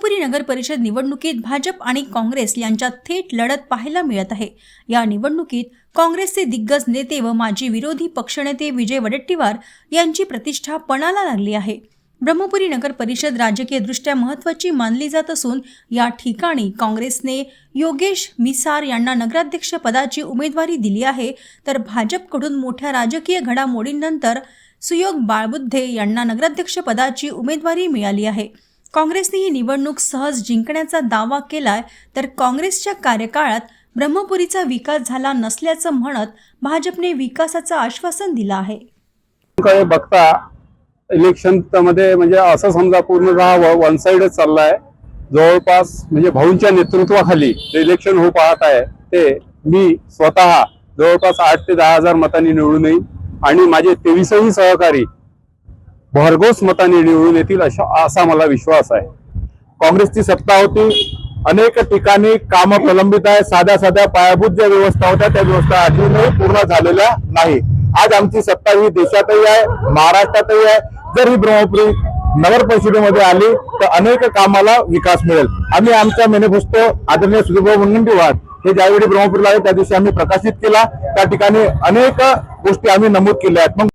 पुरी नगर परिषद निवडणुकीत भाजप आणि काँग्रेस यांच्यात थेट लढत पाहायला मिळत आहे. या निवडणुकीत काँग्रेसचे दिग्गज नेते व माजी विरोधी पक्षनेते विजय वडेट्टीवार यांची प्रतिष्ठा पणाला लागली आहे. ब्रह्मपुरी नगर परिषद राजकीयदृष्ट्या महत्त्वाची मानली जात असून या ठिकाणी काँग्रेसने योगेश मिसार यांना नगराध्यक्ष पदाची उमेदवारी दिली आहे. तर भाजपकडून मोठ्या राजकीय घडामोडींनंतर सुयोग बाळबुद्धे यांना नगराध्यक्ष पदाची उमेदवारी मिळाली आहे. काँग्रेसने ही निवडणूक सहज जिंकण्याचा दावा केलाय तर काँग्रेसच्या कार्यकाळात ब्रह्मपुरीचा विकास झाला नसल्याचं म्हणत भाजपने विकासाचं आश्वासन दिलं आहे. बघता इलेक्शनमध्ये म्हणजे असं समजा पूर्ण वन साइडच चाललाय. जवळपास म्हणजे भाऊंच्या नेतृत्वाखाली जे इलेक्शन हो पाहत आहे ते मी स्वतः जवळपास आठ ते दहा हजार मतांनी निवडून येईल आणि माझे तेवीसही सहकारी भरघोस मताने निवडून येतील अशा असा मला विश्वास आहे. काँग्रेसची सत्ता होती. अनेक ठिकाणी कामं प्रलंबित आहे साध्या साध्या पायाभूत ज्या व्यवस्था होत्या त्या व्यवस्था अजूनही पूर्ण झालेल्या नाही. आज आमची सत्ता ही देशातही आहे महाराष्ट्रातही आहे. जर ही ब्रह्मपुरी नगर परिषदेमध्ये आली तर अनेक कामाला विकास मिळेल. आम्ही आमचा मेनिफेस्टो आदरणीय सुधीरभाऊ मुनगंटीवार हे ज्यावेळी ब्रह्मपुरीला आहे त्या दिवशी आम्ही प्रकाशित केला. त्या ठिकाणी अनेक गोष्टी आम्ही नमूद केल्या आहेत. मग